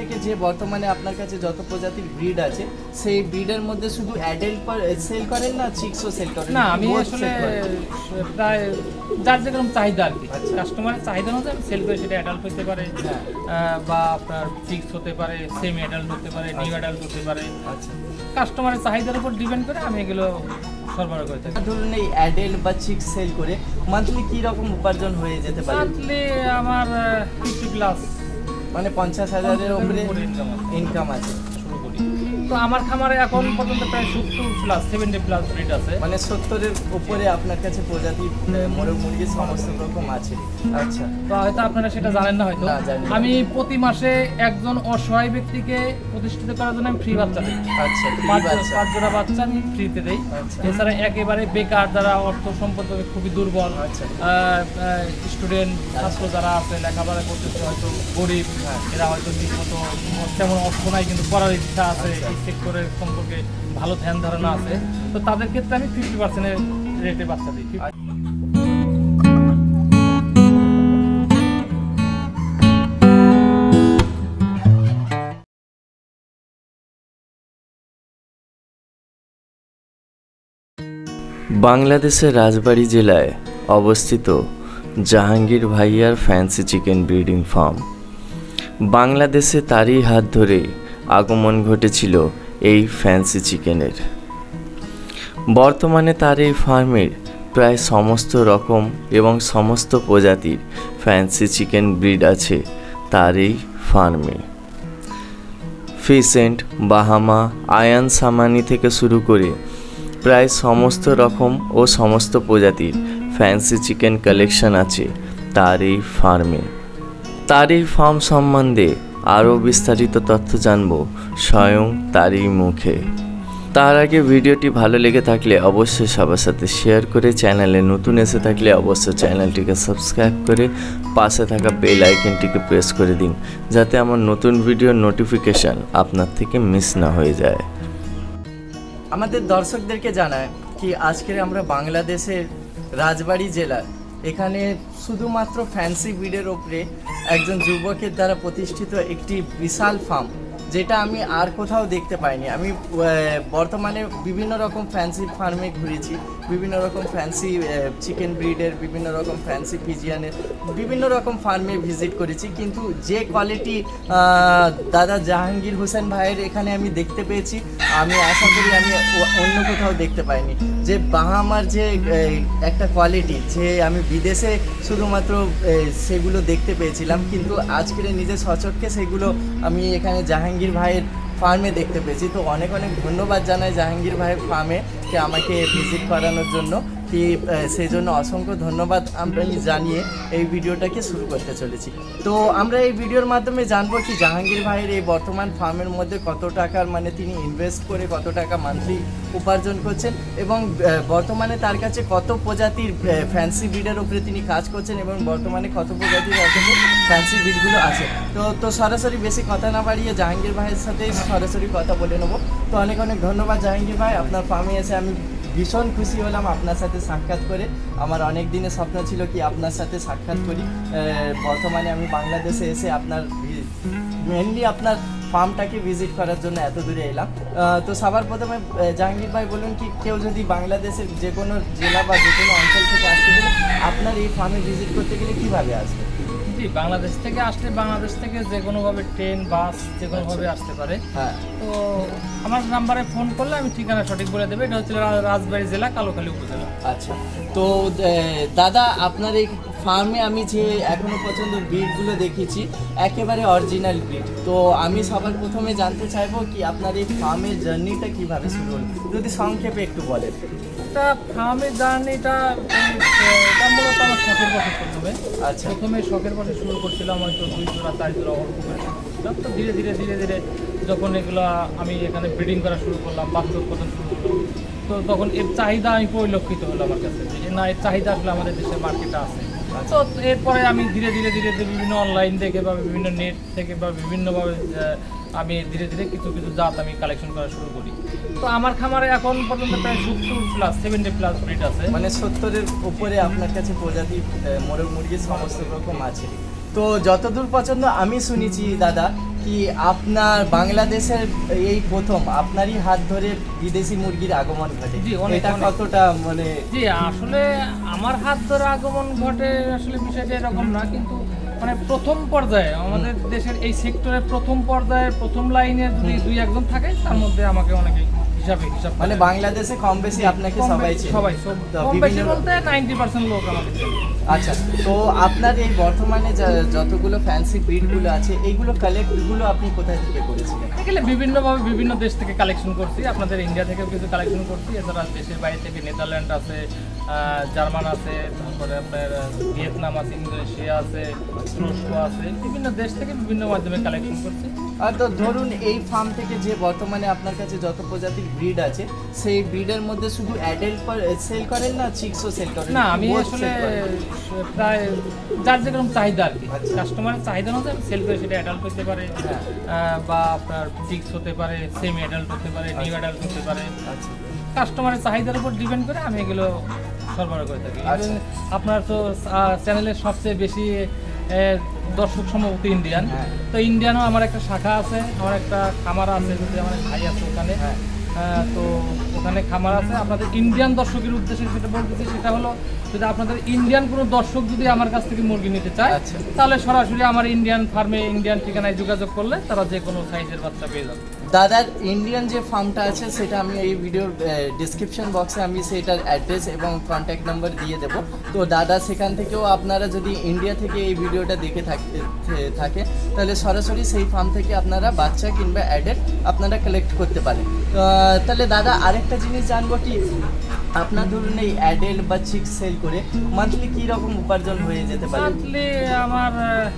থেকে যে বর্তমানে আপনার কাছে যত প্রজাতির ব্রিড আছে সেই ব্রিডের মধ্যে শুধু অ্যাডাল্ট সেল করেন না চিক্সও সেল করেন? না আমি আসলে প্রায় যার যেরকম চাহিদা আর কি। আচ্ছা। কাস্টমারের চাহিদা মতো আমি সেল করি সেটা অ্যাডাল্ট হতে পারে। বা আপনার ফিক্স হতে পারে সেমি অ্যাডাল্ট হতে পারে নিউ অ্যাডাল্ট হতে পারে। আচ্ছা। কাস্টমারের চাহিদার উপর ডিপেন্ড করে আমি এগুলো সরবরাহ করে থাকি। ধরুন এই অ্যাডেল বা চিক্স সেল করে মান্থলি কি রকম উপার্জন হয়ে যেতে পারে? মান্থলি আমার ফিফটি প্লাস মানে পঞ্চাশ হাজারের ওপরে ইনকাম আছে। তো আমার খামারে এখন পর্যন্ত প্রায় সত্তর প্লাস সেভেন্টি প্লাস ব্রিড আছে মানে সত্তরের উপরে আপনার কাছে প্রজাতি মোরগ মুরগির সমস্ত রকম আছে আচ্ছা তো হয়তো আপনারা সেটা জানেন না হয়তো। আমি প্রতি মাসে একজন অসহায় ব্যক্তিকে প্রতিষ্ঠিত করার জন্য আমি ফ্রি বাচ্চা দিই আচ্ছা পাঁচ জোড়া বাচ্চা আমি ফ্রিতে দেই আচ্ছা। এছাড়া একেবারে বেকার যারা অর্থ সম্পদ খুবই দুর্বল আচ্ছা। স্টুডেন্ট ছাত্র যারা আছে লেখাপড়া করতেছে হয়তো গরিব হ্যাঁ। এরা হয়তো ঠিক মতো তেমন অর্থ নাই কিন্তু পড়ার ইচ্ছা আছে আচ্ছা। সেক্টরের সম্পর্কে ভালো ধ্যান ধারণা আছে। তো তাদের ক্ষেত্রে আমি ফিফটি পার্সেন্টের রেটে বাচ্চা দিই। বাংলাদেশের রাজবাড়ী জেলায় অবস্থিত জাহাঙ্গীর ভাইয়ার ফ্যান্সি চিকেন ব্রিডিং ফার্ম বাংলাদেশে তারই হাত ধরে আগমন ঘটেছিল এই ফ্যান্সি চিকেনের বর্তমানে তার এই ফার্মের প্রায় সমস্ত রকম এবং সমস্ত প্রজাতির ফ্যান্সি চিকেন ব্রিড আছে তার এই ফার্মে ফিসেন্ট বাহামা আয়ান সামানি থেকে শুরু করে প্রায় সমস্ত রকম ও সমস্ত প্রজাতির ফ্যান্সি চিকেন কালেকশন আছে তার এই ফার্মে তার এই ফার্ম সম্বন্ধে আরও বিস্তারিত তথ্য জানব স্বয়ং তারই মুখে। তার আগে ভিডিওটি ভালো লেগে থাকলে অবশ্যই সবার সাথে শেয়ার করে চ্যানেলে নতুন এসে থাকলে অবশ্যই চ্যানেলটিকে সাবস্ক্রাইব করে পাশে থাকা বেল আইকনটিকে প্রেস করে দিন, যাতে আমার নতুন ভিডিওর নোটিফিকেশান আপনার থেকে মিস না হয়ে যায়। আমাদের দর্শকদেরকে জানায় কি আজকের আমরা বাংলাদেশের রাজবাড়ি জেলার এখানে শুধুমাত্র ফ্যান্সি ব্রিডের ওপরে একজন যুবকের দ্বারা প্রতিষ্ঠিত একটি বিশাল ফার্ম যেটা আমি আর কোথাও দেখতে পাইনি। আমি বর্তমানে বিভিন্ন রকম ফ্যান্সি ফার্মে ঘুরেছি। বিভিন্ন রকম ফ্যান্সি চিকেন ব্রিডের বিভিন্ন রকম ফ্যান্সি পিজিয়ানের বিভিন্ন রকম ফার্মে ভিজিট করেছি। কিন্তু যে কোয়ালিটি দাদা জাহাঙ্গীর হোসেন ভাইয়ের এখানে আমি দেখতে পেয়েছি, আমি আশা করি আমি অন্য কোথাও দেখতে পাইনি। যে বাহামার যে একটা কোয়ালিটি যে আমি বিদেশে শুধুমাত্র সেগুলো দেখতে পেয়েছিলাম, কিন্তু আজকের নিজে সচক্ষে সেগুলো আমি এখানে জাহাঙ্গীর ভাইয়ের ফার্মে দেখতে পেয়েছি। তো অনেক অনেক ধন্যবাদ জানাই জাহাঙ্গীর ভাইয়ের ফার্মে আমাকে ভিজিট করানোর জন্য। কি সেই জন্য অসংখ্য ধন্যবাদ আমরা জানিয়ে এই ভিডিওটাকে শুরু করতে চলেছি। তো আমরা এই ভিডিওর মাধ্যমে জানব কি জাহাঙ্গীর ভাইয়ের এই বর্তমান ফার্মের মধ্যে কত টাকার মানে তিনি ইনভেস্ট করে কত টাকা মান্থলি উপার্জন করছেন এবং বর্তমানে তার কাছে কত প্রজাতির ফ্যান্সি ব্রিডের উপরে তিনি কাজ করছেন এবং বর্তমানে কত প্রজাতির অর্থাৎ ফ্যান্সি ব্রিডগুলো আছে। তো তো সরাসরি বেশি কথা না বাড়িয়ে জাহাঙ্গীর ভাইয়ের সাথে সরাসরি কথা বলে নেব। তো অনেক অনেক ধন্যবাদ জাহাঙ্গীর ভাই, আপনার ফার্মে এসে আমি ভীষণ খুশি হলাম আপনার সাথে সাক্ষাৎ করে। আমার অনেক দিনের স্বপ্ন ছিল কি আপনার সাথে সাক্ষাৎ করি। বর্তমানে আমি বাংলাদেশে এসে আপনার মেনলি আপনার ফার্মটাকে ভিজিট করার জন্য এত দূরে এলাম। তো সবার প্রথমে জাহাঙ্গীর ভাই বলুন কি, কেউ যদি বাংলাদেশের যে কোনো জেলা বা যে কোনো অঞ্চল থেকে আসতে গেলে আপনার এই ফার্মে ভিজিট করতে গেলে কীভাবে আসবে? জি বাংলাদেশ থেকে আসলে বাংলাদেশ থেকে যে কোনোভাবে ট্রেন বাস যে কোনোভাবে আসতে পারে। হ্যাঁ। তো আমার নাম্বারে ফোন করলে আমি ঠিকানা সঠিক বলে দেবে। এটা হচ্ছে রাজবাড়ী জেলা কালোখালী উপজেলা। আচ্ছা। তো দাদা আপনার এই ফার্মে আমি যে এখনও পর্যন্ত ব্রিডগুলো দেখেছি একেবারে অরিজিনাল ব্রিড তো আমি সবার প্রথমে জানতে চাইব কি আপনার এই ফার্মের জার্নিটা কীভাবে শুরু হলো? যদি সংক্ষেপে একটু বলেন। এটা ফার্মের জার্নিটা এটা মূলত আমার শখের বসে প্রথমে আচ্ছা। প্রথমে শখের বসে শুরু করছিলাম হয়তো দুই জোড়া চার জোড়া অল্প করে। করছিলাম তো ধীরে ধীরে ধীরে ধীরে যখন এগুলো আমি এখানে ব্রিডিং করা শুরু করলাম বাচ্চা উৎপাদন শুরু করলাম তো তখন এর চাহিদা আমি পরিলক্ষিত হলো আমার কাছে যে না এর চাহিদা আসলে আমাদের দেশের মার্কেটে আছে। তো এরপরে আমি ধীরে ধীরে ধীরে ধীরে বিভিন্ন অনলাইন থেকে বা বিভিন্ন নেট থেকে বা বিভিন্নভাবে আমি ধীরে ধীরে কিছু কিছু জাত আমি কালেকশন করা শুরু করি। তো আমার খামারে এখন পর্যন্ত প্রায় সত্তর প্লাস সেভেন্টি প্লাস ব্রিড আছে। মানে সত্তরের উপরে আপনার কাছে প্রজাতি মোরগ মুরগির সমস্ত রকম আছে। তো যতদূর পছন্দ আমি শুনেছি দাদা কি আপনার বাংলাদেশের এই প্রথম আপনারই হাত ধরে বিদেশি মুরগির আগমন ঘটে? এটা কতটা মানে জি আসলে আমার হাত ধরে আগমন ঘটে আসলে বিষয়টা এরকম না কিন্তু মানে প্রথম পর্যায়ে আমাদের দেশের এই সেক্টরে প্রথম পর্যায়ে প্রথম লাইনে যদি দুই একজন থাকে তার মধ্যে আমাকে অনেকে হিসাবে হিসাব মানে বাংলাদেশে কম বেশি আপনাকে সবাই সবাই সব কম বেশি বলতে নাইনটি পার্সেন্ট লোক আমাকে চেনে। আচ্ছা তো আপনার এই বর্তমানে যতগুলো ফ্যান্সি ব্রিডগুলো আছে, এইগুলো কালেক্টগুলো আপনি কোথায় থেকে করেছিলেন? এগুলো বিভিন্নভাবে বিভিন্ন দেশ থেকে কালেকশন করছি। আপনাদের ইন্ডিয়া থেকেও কিছু কালেকশন করছি। এছাড়া দেশের বাইরে থেকে নেদারল্যান্ড আছে জার্মান আছে, তারপরে আপনার ভিয়েতনাম আছে, ইন্দোনেশিয়া আছে, তুরস্ক আছে, বিভিন্ন দেশ থেকে বিভিন্ন মাধ্যমে কালেকশন করছি। তো ধরুন এই ফার্ম থেকে যে বর্তমানে আপনার কাছে যত প্রজাতির ব্রিড আছে সেই ব্রিডের মধ্যে শুধু অ্যাডাল্ট সেল করেন না চিক্সও সেল করেন? না আমি আসলে প্রায় যার যেরকম চাহিদা আর কি। আচ্ছা। কাস্টমারের চাহিদা অনুযায়ী আমি সেল করে সেটা অ্যাডাল্ট হতে পারে হ্যাঁ। বা আপনার সিক্স হতে পারে সেমি অ্যাডাল্ট হতে পারে নিউ অ্যাডাল্ট হতে পারে। আচ্ছা। কাস্টমারের চাহিদার উপর ডিপেন্ড করে আমি এগুলো সরবরাহ করে থাকি। আচ্ছা। আপনার তো চ্যানেলের সবচেয়ে বেশি দর্শক সম্ভবত ইন্ডিয়ান। তো ইন্ডিয়ানও আমার একটা শাখা আছে আমার একটা খামার আছে যদি আমার ভাই আছে ওখানে হ্যাঁ। তো ওখানে খামার আছে আপনাদের ইন্ডিয়ান দর্শকের উদ্দেশ্যে সেটা বলতেছি সেটা হলো যদি আপনাদের ইন্ডিয়ান কোনো দর্শক যদি আমার কাছ থেকে মুরগি নিতে চায় আচ্ছা। তাহলে সরাসরি আমার ইন্ডিয়ান ফার্মে ইন্ডিয়ান ঠিকানায় যোগাযোগ করলে তারা যে কোনো সাইজের বাচ্চা পেয়ে যাবে দাদার ইন্ডিয়ান যে ফার্মটা আছে, সেটা আমি এই ভিডিওর ডিসক্রিপশন বক্সে আমি সেটার অ্যাড্রেস এবং কন্ট্যাক্ট নাম্বার দিয়ে দেব। তো দাদা সেখান থেকেও আপনারা যদি ইন্ডিয়া থেকে এই ভিডিওটা দেখে থাকতে থাকে, তাহলে সরাসরি সেই ফার্ম থেকে আপনারা বাচ্চা কিংবা অ্যাডেট আপনারা কালেক্ট করতে পারেন। তাহলে দাদা আরেকটা জিনিস জানব কি? আপনার ধরুন এই অ্যাডেল বা চিক সেল করে মান্থলি কী রকম উপার্জন হয়ে যেতে পারে? মান্থলি আমার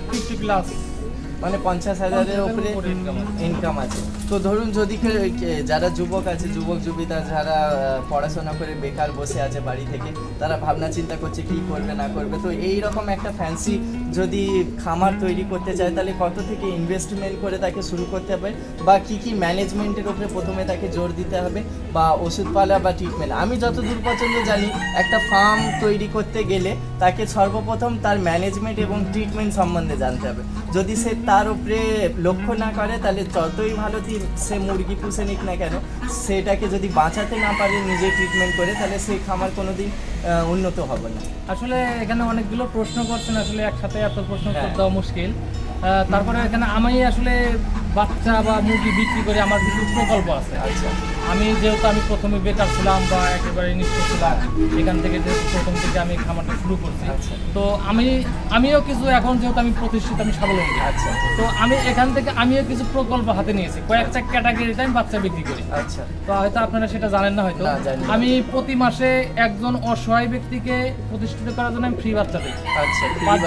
ফিফটি প্লাস মানে পঞ্চাশ হাজারের 50,000 উপরে। ইনকাম আছে। তো ধরুন যদি যারা যুবক আছে যুবক যুবিতা যারা পড়াশোনা করে বেকার বসে আছে বাড়ি থেকে তারা ভাবনা চিন্তা করছে কি করবে না করবে। তো এই রকম একটা ফ্যান্সি যদি খামার তৈরি করতে চায় তাহলে কত থেকে ইনভেস্টমেন্ট করে তাকে শুরু করতে হবে? বা কি কি ম্যানেজমেন্টের উপরে প্রথমে তাকে জোর দিতে হবে? বা ওষুধপালা বা ট্রিটমেন্ট আমি যতদূর পর্যন্ত জানি একটা ফার্ম তৈরি করতে গেলে তাকে সর্বপ্রথম তার ম্যানেজমেন্ট এবং ট্রিটমেন্ট সম্বন্ধে জানতে হবে। যদি সে তার উপরে লক্ষ্য না করে তাহলে যতই ভালো দিন সে মুরগি পুষে নিক না কেন সেটাকে যদি বাঁচাতে না পারে নিজে ট্রিটমেন্ট করে তাহলে সেই খামার কোনো দিন উন্নত হবে না। আসলে এখানে অনেকগুলো প্রশ্ন করছেন আসলে একসাথে এত প্রশ্ন হ্যাঁ। দেওয়া মুশকিল। তারপরে এখানে আমি আসলে বাচ্চা বা মুরগি বিক্রি করে আমার কিছু প্রকল্প আছে। আচ্ছা। আমি যেহেতু আমি প্রথমে বেকার ছিলাম বা একেবারে নিঃস্ব ছিলাম এখান থেকে যেহেতু প্রথম থেকে আমি খামারটা শুরু করছি আচ্ছা। তো আমি আমিও কিছু এখন যেহেতু আমি প্রতিষ্ঠিত আমি স্বাবলম্বী। আচ্ছা। তো আমি এখান থেকে আমিও কিছু প্রকল্প হাতে নিয়েছি কয়েকটা ক্যাটাগরিতে আমি বাচ্চা বিক্রি করি। আচ্ছা। তো হয়তো আপনারা সেটা জানেন না হয়তো। আমি প্রতি মাসে একজন অসহায় ব্যক্তিকে প্রতিষ্ঠিত করার জন্য আমি ফ্রি বাচ্চা দিই। আচ্ছা পাঁচ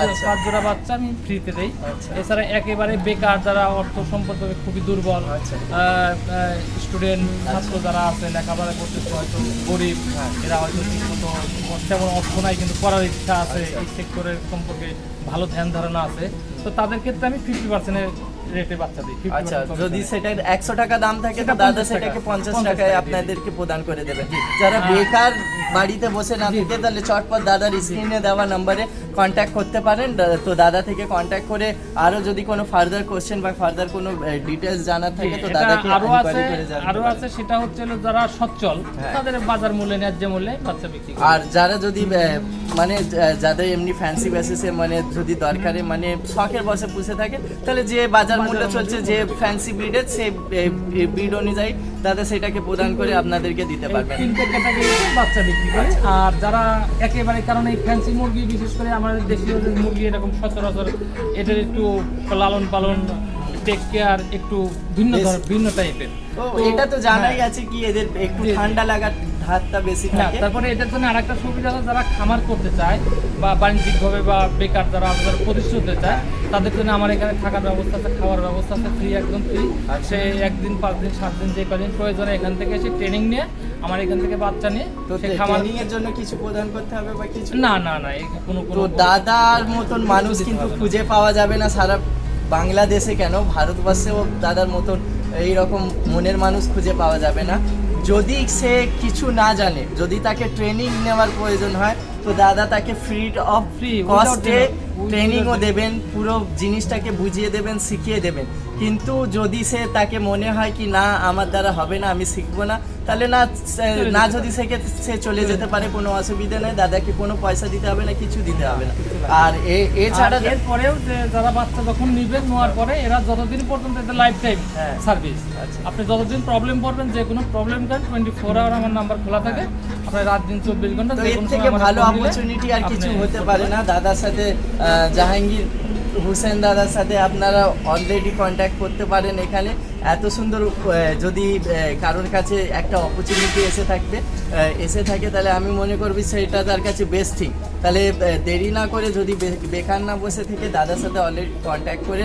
জোড়া- বাচ্চা। আমি ফ্রিতে দেই। আচ্ছা। এছাড়া একেবারে বেকার যারা অর্থ সম্পর্কে খুবই দুর্বল আচ্ছা। স্টুডেন্ট ছাত্র যারা আছে লেখাপড়া করতেছে হয়তো গরিব। এরা হয়তো ঠিকমতো তেমন অর্থ নাই কিন্তু করার ইচ্ছা আছে। এই সেক্টরের সম্পর্কে ভালো ধ্যান ধারণা আছে তো তাদের ক্ষেত্রে আমি ফিফটি পার্সেন্টের রেটে বাচ্চা দিই আচ্ছা যদি। সেটার একশো টাকা দাম থাকে তো দাদা সেটাকে পঞ্চাশ টাকায় আপনাদেরকে প্রদান করে দেবে যারা হ্যাঁ। বেকার বাড়িতে বসে না থেকে তাহলে চটপট দাদার স্ক্রিনে দেওয়া নম্বরে কন্ট্যাক্ট করতে পারেন তো দাদা থেকে কন্ট্যাক্ট করে আরও যদি কোনো ফার্দার কোশ্চেন বা ফার্দার কোনো ডিটেলস জানার থাকে তো দাদাকে আরও আছে আরও আছে সেটা হচ্ছে যারা সচ্ছল হ্যাঁ। তাদের বাজার মূল্যে ন্যায্য মূল্যে বাচ্চা বিক্রি করে। আর যারা যদি মানে যাদের এমনি ফ্যান্সি বেসিসে মানে যদি দরকারে মানে শখের বসে পুষে থাকে তাহলে যে বাজার মূল্য চলছে যে ফ্যান্সি ব্রিডের সে ব্রিড অনুযায়ী দাদা সেটাকে প্রদান করে আপনাদেরকে দিতে পারবে পারবেন। তিনটে ক্যাটাগরিতে বাচ্চা বিক্রি করে। আর যারা একেবারে কারণ এই ফ্যান্সি মুরগি বিশেষ করে আমাদের দেশীয় যে মুরগি এরকম সচরাচর এটার একটু লালন পালন টেক কেয়ার একটু ভিন্ন ভিন্ন টাইপের এটা তো জানাই হ্যাঁ। আছে কি এদের একটু ঠান্ডা লাগার ধারটা বেশি থাকে। তারপরে এটার জন্য আরেকটা সুবিধা হলো যারা খামার করতে চায় বা বাণিজ্যিকভাবে বা বেকার যারা যারা প্রতিষ্ঠিত হতে চায় তাদের জন্য আমার এখানে থাকার ব্যবস্থা আছে খাওয়ার ব্যবস্থা আছে ফ্রি একদম ফ্রি আচ্ছা। সে একদিন পাঁচ দিন সাত দিন যে কদিন প্রয়োজনে এখান থেকে এসে ট্রেনিং নিয়ে আমার এখান থেকে বাচ্চা নিয়ে তো ট্রেনিং এর জন্য কিছু প্রদান করতে হবে বা কিছু? না না না কোনো কোনো দাদার মতন মানুষ কিন্তু খুঁজে পাওয়া যাবে না সারা বাংলাদেশে কেন? ভারতবর্ষেও দাদার মতন এই রকম মনের মানুষ খুঁজে পাওয়া যাবে না। যদি সে কিছু না জানে যদি তাকে ট্রেনিং নেওয়ার প্রয়োজন হয় তো দাদা তাকে ফ্রি অফ ফ্রি কস্টে. ট্রেনিংও দেবেন পুরো জিনিসটাকে বুঝিয়ে দেবেন শিখিয়ে দেবেন। কিন্তু যদি সে তাকে মনে হয় কি না আমার দ্বারা হবে না আমি শিখব না তাহলে না না যদি শেখে সে চলে যেতে পারে কোনো অসুবিধা নেই দাদাকে কোনো পয়সা দিতে হবে না কিছু দিতে হবে না। আর এ- এছাড়া এরপরেও যে যারা বাচ্চা যখন নিবেন নেওয়ার পরে এরা যতদিন পর্যন্ত এদের লাইফ টাইম হ্যাঁ। সার্ভিস। আপনি যতদিন প্রবলেম পড়বেন যে কোনো problem then twenty four hour আমার নাম্বার খোলা থাকে। আপনার রাত দিন চব্বিশ ঘণ্টা এর থেকে ভালো অপরচুনিটি আর কিছু হতে পারে না। দাদার সাথে জাহাঙ্গীর হুসেন দাদার সাথে আপনারা অলরেডি কন্ট্যাক্ট করতে পারেন এখানে। এত সুন্দর যদি কারোর কাছে একটা অপরচুনিটি এসে থাকবে এসে থাকে, তাহলে আমি মনে করবি সেটা তার কাছে বেস্ট থিং তাহলে দেরি না করে যদি বেকার না বসে থেকে দাদার সাথে অলরেডি কন্ট্যাক্ট করে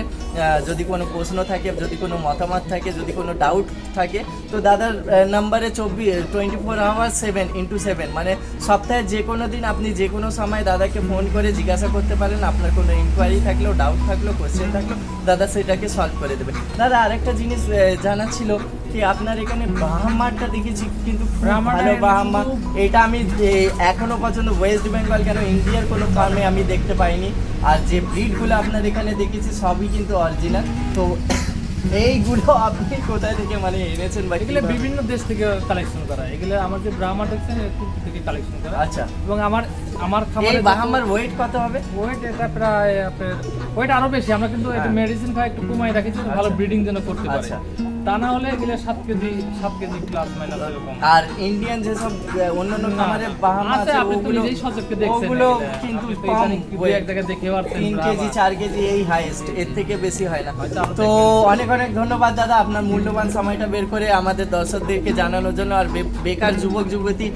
যদি কোনো প্রশ্ন থাকে, যদি কোনো মতামত থাকে, যদি কোনো ডাউট থাকে, তো দাদার নাম্বারে চব্বিশ twenty four hour seven into seven মানে সপ্তাহে যে কোনো দিন আপনি যে কোনো সময় দাদাকে ফোন করে জিজ্ঞাসা করতে পারেন, আপনার কোনো ইনকোয়ারি থাকলেও ডাউট থাকলেও কোশ্চেন থাকলেও, দাদা সেটাকে সলভ করে দেবে। দাদা, আরেকটা জিনিস জানার ছিল কি আপনার এখানে বাহামারটা দেখেছি কিন্তু ভালো এখানে বাহামা। শুধু- এটা আমি এখনও পর্যন্ত ওয়েস্ট বেঙ্গল কেন ইন্ডিয়ার কোনো ফার্মে আমি দেখতে পাইনি। আর যে ব্রিডগুলো আপনার এখানে দেখেছি সবই কিন্তু অরিজিনাল তো এইগুলো আপনি কোথায় থেকে মানে এনেছেন বা এগুলো বিভিন্ন দেশ থেকে কালেকশন করা এগুলো আমার যে ব্রাহ্মা দেখছেন থেকে কালেকশন করা আচ্ছা। এবং আমার আমার এই খাবারে বাহামার ওয়েট কত হবে ওয়েট এটা প্রায় আপনার ওয়েট আরও বেশি আমরা কিন্তু হ্যাঁ। মেডিসিন খাই একটু কমাই রাখি ভালো আচ্ছা। ব্রিডিং যেন করতে পারে আচ্ছা। তা না হলে এগুলো সাত কেজি সাত কেজি প্লাস মাইনাস এরকম। আর ইন্ডিয়ান যেসব অন্যান্য খামারে। আছে, আপনি তো নিজেই দেখছেন ওগুলো কিন্তু কম দুই এক জায়গায় দেখে কেজি কেজি এই হাইয়েস্ট এর থেকে বেশি হয় না। তো অনেক অনেক ধন্যবাদ দাদা আপনার মূল্যবান সময়টা বের করে আমাদের দর্শকদেরকে জানানোর জন্য। আর বেকার যুবক যুবতী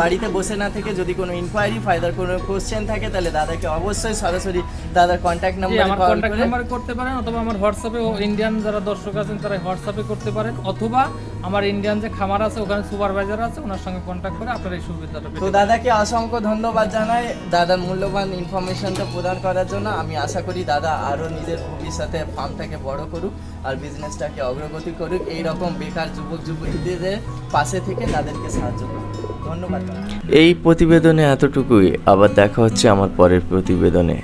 বাড়িতে বসে না থেকে যদি কোনো ইনকোয়ারি ফায়দার কোনো কোশ্চেন থাকে তাহলে দাদাকে অবশ্যই সরাসরি দাদার কন্ট্যাক্ট নাম্বার কল কন্ট্যাক্ট করে করতে পারেন অথবা আমার হোয়াটসঅ্যাপে ইন্ডিয়ান যারা দর্শক আছেন তারা হোয়াটসঅ্যাপে করতে পারেন অথবা আমার ইন্ডিয়ান যে খামার আছে ওখানে সুপারভাইজার আছে ওনার সঙ্গে কন্ট্যাক্ট করে আপনার এই সুবিধাটা তো দাদাকে অসংখ্য ধন্যবাদ জানাই। দাদার মূল্যবান ইনফরমেশনটা প্রদান করার জন্য আমি আশা করি দাদা আরও নিজের ভবিষ্যতে ফার্মটাকে বড় করুক আর বিজনেসটাকে অগ্রগতি করুক। এই রকম বেকার যুবক যুবতীদের পাশে থেকে তাদেরকে সাহায্য করুক। ধন্যবাদ এই প্রতিবেদনে এতটুকুই। আবার দেখা হচ্ছে আমার পরের প্রতিবেদনে।